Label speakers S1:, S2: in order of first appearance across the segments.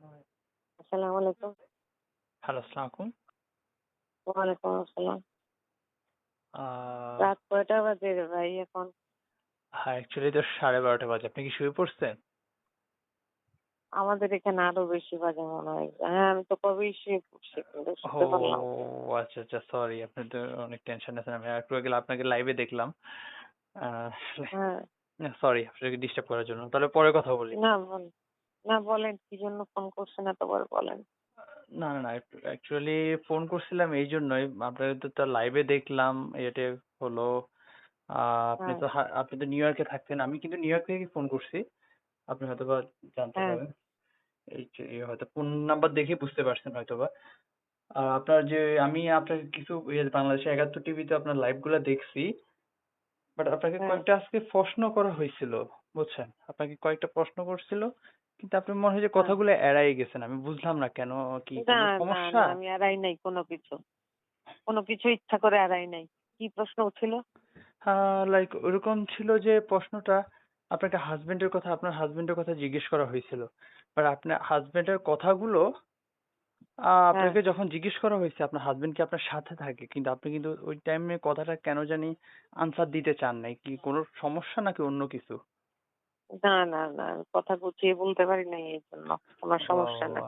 S1: আসসালামু আলাইকুম
S2: হ্যালো, আসসালামু আলাইকুম।
S1: ওয়ালাইকুম আসসালাম রাত কয়টা বাজে রে ভাই এখন
S2: হ্যাঁ, অ্যাকচুয়ালি তো 12:30 বাজে। আপনি কি শুয়ে পড়ছেন?
S1: আমাদের এখানে আরও বেশি বাজে মনে হয় হ্যাঁ আমি তো কবেই শুয়ে পড়ছি কিন্তু
S2: ও
S1: শুতে পারলাম না।
S2: আচ্ছা, আচ্ছা সরি। আপনি তো অনেক টেনশনে আছেন। আমি একটু আগে আপনাকে লাইভে দেখলাম।
S1: হ্যাঁ
S2: সরি আপনাকে ডিস্টার্ব করার জন্য। তাহলে পরে কথা বলি।
S1: না বল না বলেন কি জন্য ফোন করছেন এতবার বলেন
S2: না, না, ফোন করছিলাম এই জন্যই আপনাদের তো লাইভে দেখলাম এটা হলো আ আপনি
S1: হ্যাঁ
S2: তো আপনি তো নিউ ইয়র্কে থাকতেন। আমি কিন্তু নিউ ইয়র্ক থেকে ফোন করছি। আপনি হয়তোবা জানতে
S1: হ্যাঁ
S2: পারেন। এই হয়তো ফোন নাম্বার দেখে বুঝতে পারছেন হয়তোবা। আ আপনার যে আমি আপনার কিছু ইয়ে বাংলাদেশে ৭১ টিভিতে আপনার লাইভগুলা দেখছি। বাট আপনাকে
S1: হ্যাঁ
S2: কয়েকটা আজকে প্রশ্ন করা হয়েছিল। বুঝছেন? আপনাকে কয়েকটা প্রশ্ন করছিল। কিন্তু আপনি মনে হয় যে
S1: হ্যাঁ
S2: কথাগুলো এড়ায় গেছেন। আমি বুঝলাম না কেন কি কোনো সমস্যা?
S1: আমি এড়াই নাই কোনো কিছু কোনো কিছু ইচ্ছা করে এড়াই নাই কি প্রশ্ন ছিল
S2: লাইক ওরকম ছিল যে প্রশ্নটা আপনাকে হাসব্যান্ডের কথা আপনার হাসব্যান্ডের কথা জিজ্ঞেস করা হয়েছিল। বাট আপনার হাসব্যান্ডের কথাগুলো
S1: হ্যাঁ
S2: আপনাকে যখন জিজ্ঞেস করা হয়েছে আপনার হাসব্যান্ড কি আপনার সাথে থাকে? কিন্তু আপনি কিন্তু ওই টাইমে কথাটা কেন জানি আনসার দিতে চান নাই। কি কোনো সমস্যা নাকি অন্য কিছু?
S1: না না না কথা গুছিয়ে বলতে পারি নাই এই জন্য কোনো সমস্যা নাই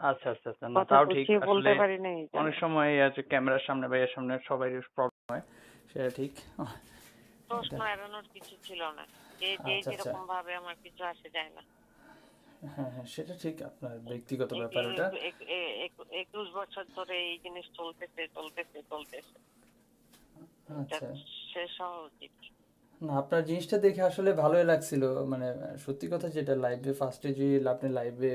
S2: আচ্ছা, আচ্ছা, আচ্ছা। না
S1: কথা
S2: তাও ঠিক।
S1: গুছিয়ে বলতে
S2: আসলে
S1: পারি নাই এই জন্য
S2: অনেক সময় আছে ক্যামেরার সামনে বা এর সামনে সবারই প্রবলেম হয়। সেটা ঠিক।
S1: প্রশ্ন
S2: এটা
S1: এড়ানোর কিছু ছিল না যে যে
S2: আচ্ছা, আচ্ছা।
S1: যেরকম ভাবে আমার কিছু আসে যায় না
S2: হ্যাঁ, হ্যাঁ সেটা ঠিক আপনার ব্যক্তিগত
S1: এই
S2: ব্যাপার ওটা।
S1: এ- এ- এ- এ- একুশ বছর ধরে এই জিনিস চলতেছে চলতেছে চলতেছে এটা
S2: আচ্ছা।
S1: শেষ হওয়া উচিত
S2: না আপনার জিনিসটা দেখে আসলে ভালোই লাগছিল। মানে সত্যি কথা যেটা লাইভে ফার্স্টে যে আপনি লাইভে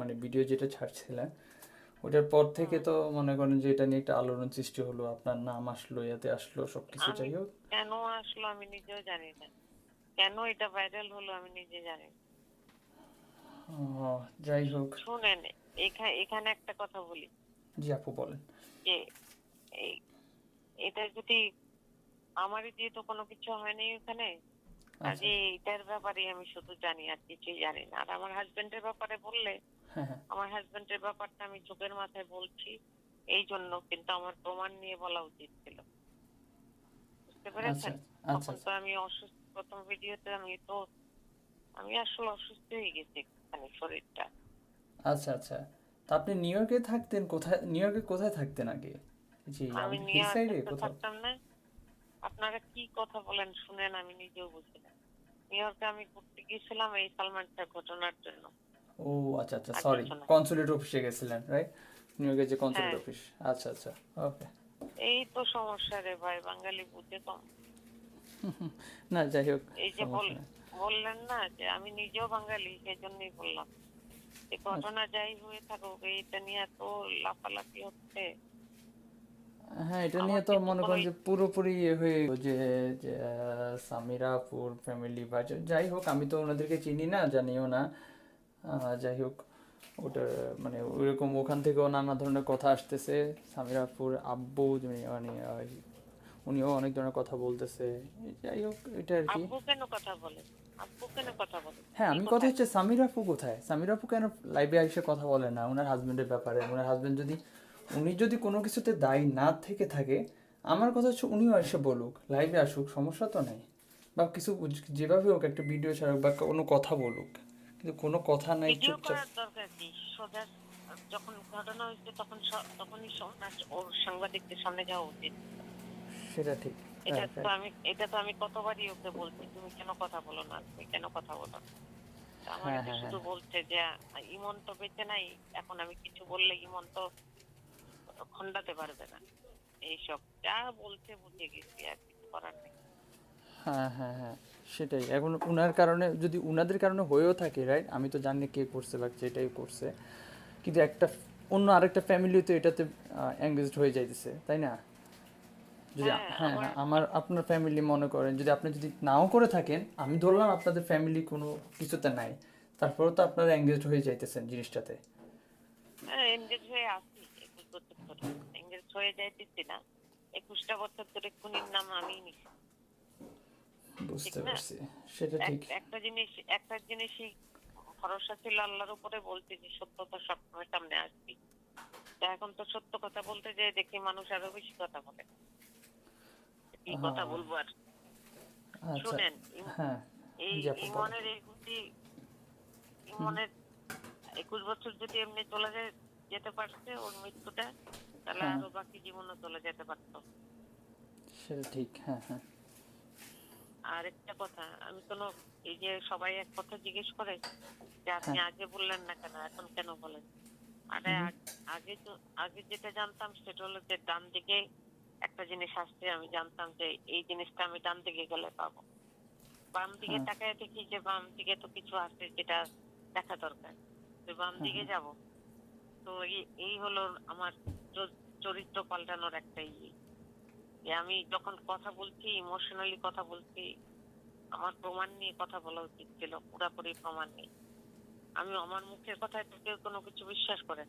S2: মানে ভিডিও যেটা ছাড়ছিলেন ওটার পর থেকে তো মনে করেন যে এটা নিয়ে একটা আলোড়ন সৃষ্টি হলো। আপনার নাম আসলো, ইয়াতে আসলো সবকিছু যাই হোক।
S1: কেন আসলো আমি নিজেও জানি না কেন এটা ভাইরাল হলো আমি নিজে জানি না
S2: যাই হোক।
S1: শুনেন এখানে এখানে একটা কথা বলি
S2: জি আপু বলেন।
S1: এটা যদি আমারই যেহেতু কোনো কিছু হয়নি ওখানে
S2: আচ্ছা।
S1: কাজে এটার ব্যাপারে আমি শুধু জানি আর কিছুই জানি না আর আমার হাজবেন্ডের ব্যাপারে বললে
S2: হ্যাঁ, হ্যাঁ।
S1: আমার হাজবেন্ডের ব্যাপারটা আমি চোখের মাথায় বলছি এই জন্য কিন্তু আমার প্রমাণ নিয়ে বলা উচিত ছিল বুঝতে
S2: আচ্ছা,
S1: পেরেছেন
S2: আচ্ছা,
S1: তখন তো আমি অসুস্থ প্রথম ভিডিওতে আমি তো আমি আসলে অসুস্থ হয়ে গেছি মানে শরীরটা
S2: আচ্ছা, আচ্ছা। তা আপনি নিউ ইয়র্কে থাকতেন কোথায় নিউ ইয়র্কে কোথায় থাকতেন আগে? জি
S1: আমি নিউ ইয়র্কে থাকতাম না আপনারা কি কথা বলেন শুনেন আমি নিজেও বুঝি না নিউ ইয়র্কে আমি ঘুরতে গিয়েছিলাম এই সালমান শাহ ঘটনার জন্য
S2: ও আচ্ছা, আচ্ছা সরি। কনসুলেট অফিসে গেছিলেন রাইট? নিউ ইয়র্কের যে কনসুলেট
S1: হ্যাঁ
S2: অফিস। আচ্ছা, আচ্ছা। ওকে।
S1: এই তো সমস্যা রে ভাই বাঙালি বুঝে কম
S2: না যাই হোক
S1: এই যে বল বললেন না যে আমি নিজেও বাঙালি সেই জন্যই বললাম এই
S2: আচ্ছা।
S1: ঘটনা যাই হয়ে থাকুক এটা নিয়ে এত লাফালাফি হচ্ছে
S2: হ্যাঁ এটা নিয়ে তো মনে করেন যে পুরোপুরি ইয়ে হয়ে যে যে আহ, সামিরা আপুর ফ্যামিলি বা যাই হোক আমি তো ওনাদেরকে চিনি না জানিও না। যাই হোক ওটা মানে ওইরকম ওখান থেকেও নানা ধরনের কথা আসতেছে। সামিরা আপুর আব্বু মানে উনিও অনেক ধরনের কথা বলতেছে। যাই হোক এটা আর কি।
S1: আব্বু কেন কথা বলে? আব্বু কেন কথা বলে?
S2: হ্যাঁ আমি কথা হচ্ছে সামির আপু কোথায়? সামির আপু কেন লাইভে এসে কথা বলে না? ওনার হাজবেন্ডের ব্যাপারে ওনার হাজবেন্ড যদি উনি যদি কোনো কিছুতে দায়ী না থেকে থাকে আমার কথা হচ্ছে উনিও এসে বলুক লাইভে আসুক সমস্যা তো নেই। বা কিছু যেভাবে হোক একটা ভিডিও ছাড়ুক বা কোনো কথা বলুক। কিন্তু কোনো কথা নাই চুপচাপ
S1: করার দরকার কি সোজা যখন ঘটনা হয়েছে তখন তখনই ওর সাংবাদিকদের সামনে যাওয়া উচিত।
S2: সেটা ঠিক।
S1: এটা তো আমি এটা তো আমি কতবারই ওকে বলছি তুমি কেন কথা বলো না? তুমি কেন কথা বলো না? তা
S2: হ্যাঁ হ্যাঁ
S1: শুধু
S2: হ্যাঁ।
S1: বলছে যে ইমন তো বেঁচে নাই এখন আমি কিছু বললে ইমন তো খন্ডাতে পারবে না। এইসব যা বলছে বুঝে গেছি আর কিছু করার নেই।
S2: হ্যাঁ হ্যাঁ হ্যাঁ সেটাই। এখন উনার কারণে যদি উনাদের কারণে হয়েও থাকে রাইট আমি তো জানি কে করছে বা যেটাই করছে। কিন্তু একটা অন্য আরেকটা ফ্যামিলি তো এটাতে এঙ্গেজড হয়ে যাইতেছে তাই না? যদি
S1: হ্যাঁ
S2: হ্যাঁ
S1: আমার
S2: হ্যাঁ আপনার ফ্যামিলি মনে করেন যদি আপনি যদি নাও করে থাকেন আমি ধরলাম আপনাদের ফ্যামিলি কোনো কিছুতে নাই তারপরেও তো আপনারা এঙ্গেজড হয়ে যাইতেছেন জিনিসটাতে।
S1: হ্যাঁ এঙ্গেজ হয়ে একুশ বছর হয়ে যাইতেছি না। একুশটা বছর ধরে খুনির নাম আমি নিছি।
S2: বুঝতে পারছি। সেটা ঠিক।
S1: একটা জিনিস একটা জিনিসই ভরসা ছিল আল্লাহর উপরে বলছি যে সত্যতা সবসময় সামনে আসবি। তা এখন তো সত্য কথা বলতে যে দেখি মানুষ আরও বেশি কথা বলে। কি কথা
S2: হ্যাঁ।
S1: বলব আর?
S2: আচ্ছা
S1: শুনেন
S2: হ্যাঁ
S1: এই। ইমনের এই গুটি ইমনের একুশ বছর যদি এমনি চলে যায় যেতে পারছে ওর মৃত্যুটা তাহলে
S2: হ্যাঁ।
S1: আরও বাকি জীবনও চলে যেতে পারতো
S2: সেটা ঠিক হ্যাঁ হ্যাঁ
S1: আর একটা কথা আমি কোনো এই যে সবাই এক কথা জিজ্ঞেস করে যে আপনি
S2: হ্যাঁ।
S1: আগে বললেন না কেন এখন কেন বলেন আরে আগে তো আগে যেটা জানতাম সেটা হলো যে ডান দিকে একটা জিনিস আসছে আমি জানতাম যে এই জিনিসটা আমি ডান দিকে গেলে পাবো বাম দিকে
S2: হ্যাঁ।
S1: তাকায় দেখি যে বাম দিকে তো কিছু আছে যেটা দেখা দরকার তো বাম দিকে। যাব তো এই- এই হলো আমার চরিত্র পাল্টানোর একটা ইয়ে। যে আমি যখন কথা বলছি ইমোশনালি কথা বলছি আমার প্রমাণ নিয়ে কথা বলা উচিত ছিল পুরাপুরি প্রমাণ নেই আমি আমার মুখের কথায় তো কেউ কোনো কিছু বিশ্বাস করে।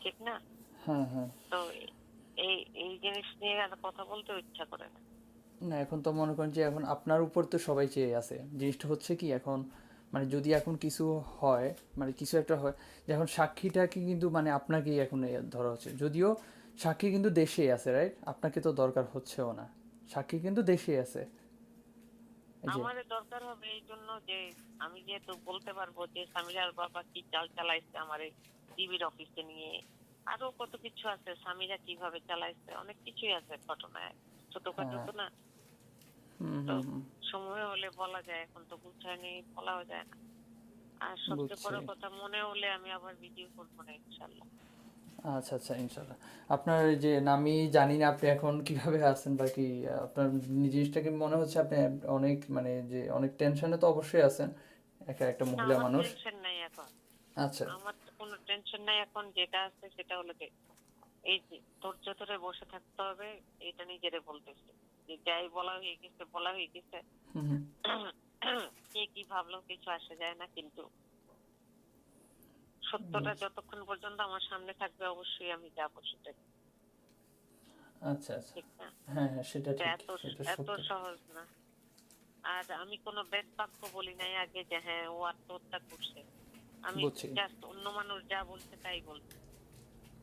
S1: ঠিক না?
S2: হ্যাঁ হ্যাঁ।
S1: তো এই এই জিনিস নিয়ে আর কথা বলতে ইচ্ছা করে না।
S2: না এখন তো মনে করেন যে এখন আপনার উপর তো সবাই চেয়ে আছে। জিনিসটা হচ্ছে কি এখন মানে যদি এখন কিছু হয় মানে কিছু একটা হয় যে এখন সাক্ষীটাকে কিন্তু মানে আপনাকেই এখন ধরা হচ্ছে। যদিও সাক্ষী কিন্তু দেশেই আছে রাইট আপনাকে তো দরকার হচ্ছেও না। সাক্ষী কিন্তু দেশেই আছে।
S1: আমার দরকার হবে এই জন্য যে আমি যেহেতু বলতে পারব যে সামিরার বাবা কি চাল চালাইছে আমার টিভির অফিসে নিয়ে। আরও কত কিছু আছে স্বামীরা কীভাবে চালাইছে অনেক কিছুই আছে ঘটনায়। ছোটখাটো
S2: হ্যাঁ।
S1: তো না। হলে বলা যায় এখন তো গুছায় নেই বলাও যায় না। আর সবচেয়ে বড় কথা মনে হলে আমি আবার ভিডিও করব না ইনশাল্লাহ।
S2: আচ্ছা আচ্ছা ইনশাল্লাহ। আপনার যে না, আমি জানি না আপনি এখন কীভাবে আছেন বা কি আপনার জিনিসটাকে মনে হচ্ছে আপনি অনেক মানে যে অনেক টেনশনে তো অবশ্যই আছেন একা একটা মহিলা মানুষ।
S1: টেনশন নাই এখন।
S2: আচ্ছা।
S1: আমার তো কোনো টেনশন নাই এখন যেটা আছে সেটা হলো যে এই যে ধৈর্য ধরে বসে থাকতে হবে এটা নিজেরে বলতেছে। যে যাই বলা হয়ে গেছে বলা হয়ে গেছে। কে কি ভাবলো কিছু আসে যায় না কিন্তু সত্যটা যতক্ষণ পর্যন্ত আমার সামনে থাকবে অবশ্যই আমি যাব সেটা
S2: আচ্ছা আচ্ছা। হ্যাঁ হ্যাঁ সেটা ঠিক
S1: এত সহজ না। আর আমি কোনো বেদ বাক্য বলি নাই আগে যে হ্যাঁ ও আত্মহত্যা করছে। আমি জাস্ট অন্য মানুষ যা বলছে তাই বলছি।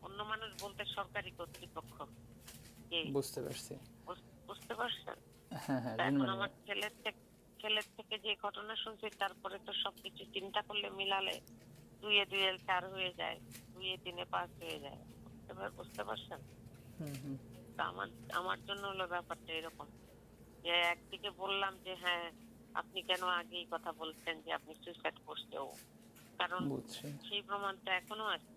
S1: অন্য মানুষ বলতে সরকারি কর্তৃপক্ষ।
S2: বুঝতে পারছি।
S1: বুঝতে পারছেন?
S2: হ্যাঁ হ্যাঁ
S1: এখন আমার ছেলের ছেলের থেকে যে ঘটনা শুনছি তারপরে তো সবকিছু চিন্তা করলে মিলালে দুয়ে দুয়ে চার হয়ে যায় দুয়ে তিনে পাঁচ হয়ে যায়। বুঝতে পারছেন? আমার আমার জন্য হলো ব্যাপারটা এরকম। যে একদিকে বললাম যে হ্যাঁ আপনি কেন আগে এই কথা বলছেন যে আপনি সুইসাইড করছে ও কারণ সেই প্রমাণটা এখনও আছে।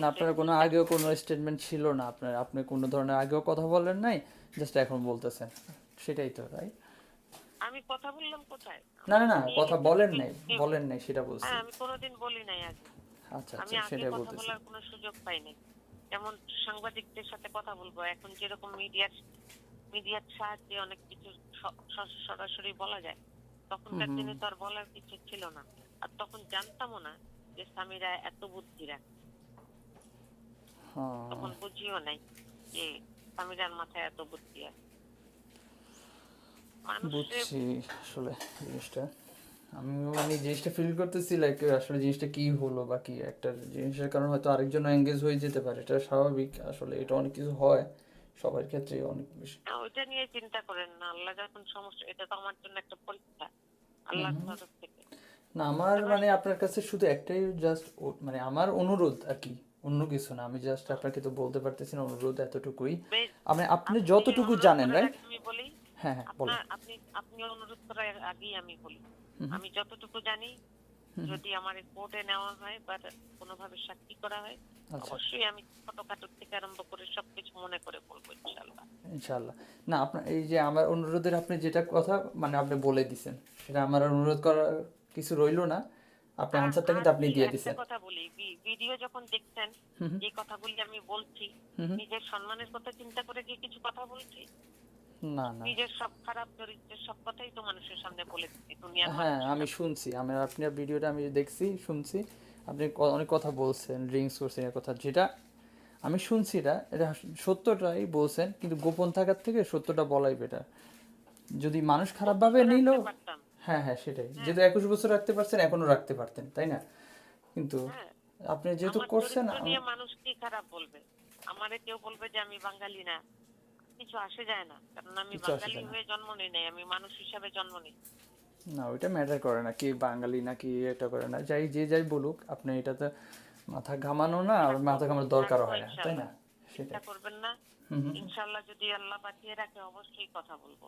S2: না আপনার কোনো আগেও কোনো স্টেটমেন্ট ছিল না আপনার। আপনি কোনো ধরনের আগেও কথা বলেন নাই জাস্ট এখন বলতেছেন। সেটাই তো রাইট
S1: আমি কথা বললাম কোথায়?
S2: না না না কথা বলেন নাই বলেন নাই সেটা বলছি।
S1: হ্যাঁ আমি কোনোদিন বলি নাই আগে।
S2: আচ্ছা
S1: আমি
S2: আচ্ছা
S1: আগে
S2: সেটাই
S1: কথা বলার কোনো সুযোগ পাইনি যেমন সাংবাদিকদের সাথে কথা বলব এখন যেরকম মিডিয়ার মিডিয়ার সাহায্যে অনেক কিছু সরাসরি বলা যায় তখনকার। দিনে তো আর বলার কিছু ছিল না। আর তখন জানতামও না যে স্বামীরা এত বুদ্ধিরা।
S2: হ্যাঁ
S1: তখন বুঝিও নাই যে স্বামীরার মাথায় এত বুদ্ধি আছে।
S2: বুঝছি আসলে জিনিসটা। আমি মানে জিনিসটা ফিল করতেছি লাইক আসলে জিনিসটা কি হলো বা কি একটা জিনিসের কারণে হয়তো আরেকজন এঙ্গেজ হয়ে যেতে পারে। এটা স্বাভাবিক আসলে এটা অনেক কিছু হয় সবার ক্ষেত্রে অনেক বেশি।
S1: ওইটা নিয়ে চিন্তা করেন না। আল্লাহ যখন সমস্যা এটা তো আমার জন্য একটা পরীক্ষা। আল্লাহর তরফ থেকে।
S2: না আমার মানে আপনার কাছে শুধু একটাই জাস্ট মানে আমার অনুরোধ আর কি। অন্য কিছু না। আমি জাস্ট আপনাকে তো বলতে পারতেছি না অনুরোধ এতটুকুই। আমি আপনি যতটুকু জানেন রাইট হ্যাঁ হ্যাঁ বলেন।
S1: আপনি আপনি অনুরোধ করার আগেই আমি বলি। আমি যতটুকু জানি যদি আমার কোর্টে নেওয়া হয় বা কোনোভাবে সাক্ষী করা হয়
S2: আচ্ছা।
S1: অবশ্যই আমি ছোটখাটো থেকে আরম্ভ করে সবকিছু মনে করে বলব ইনশাল্লাহ
S2: ইনশাল্লাহ না আপনার এই যে আমার অনুরোধের আপনি যেটা কথা মানে আপনি বলে দিছেন সেটা আমার অনুরোধ করার কিছু রইল না। আপনার
S1: আর-
S2: আনসারটা কিন্তু আপনি দিয়ে
S1: একটা কথা বলি ভিডিও যখন দেখছেন। যে কথাগুলি আমি বলছি। নিজের সম্মানের কথা চিন্তা করে কি কিছু কথা বলছি
S2: না না
S1: নিজের সব খারাপ চরিত্রের সব কথাই তো মানুষের সামনে বলে দিচ্ছি দুনিয়ার
S2: হ্যাঁ আমি শুনছি আমি আপনার ভিডিওটা আমি দেখছি শুনছি আপনি অনেক কথা বলছেন ড্রিঙ্কস করছেন এর কথা যেটা আমি শুনছি এটা এটা সত্যটাই বলছেন কিন্তু গোপন থাকার থেকে সত্যটা বলাই বেটার যদি মানুষ খারাপভাবে নিল। হ্যাঁ হ্যাঁ সেটাই। যেহেতু একুশ বছর রাখতে পারছেন এখনও রাখতে পারতেন তাই না? কিন্তু
S1: হ্যাঁ।
S2: আপনি যেহেতু করছেন
S1: মানুষ কি খারাপ বলবে? আমারে কেউ বলবে যে আমি বাঙালি না। কিছু আসে যায় না কারণ আমি বাঙালি হয়ে জন্ম নিই নাই আমি মানুষ হিসাবে জন্ম নিই।
S2: না ওইটা ম্যাটার করে না কি বাঙালি না কি এটা করে না। যাই যে যাই বলুক আপনি এটাতে মাথা ঘামানো না আর মাথা ঘামানোর দরকারও হয় না তাই না?
S1: চিন্তা করবেন না। ইনশাল্লাহ যদি আল্লাহ বাঁচিয়ে রাখে অবশ্যই কথা বলব।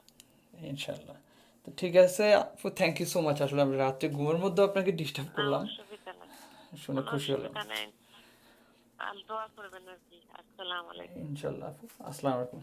S2: ইনশাল্লাহ। তো ঠিক আছে আপু থ্যাংক ইউ সো মাচ আসলে আমি রাত্রে ঘুমের মধ্যে আপনাকে ডিস্টার্ব করলাম। শুনে খুশি হলাম। ইনশাল্লাহ আপু। আসসালামু আলাইকুম।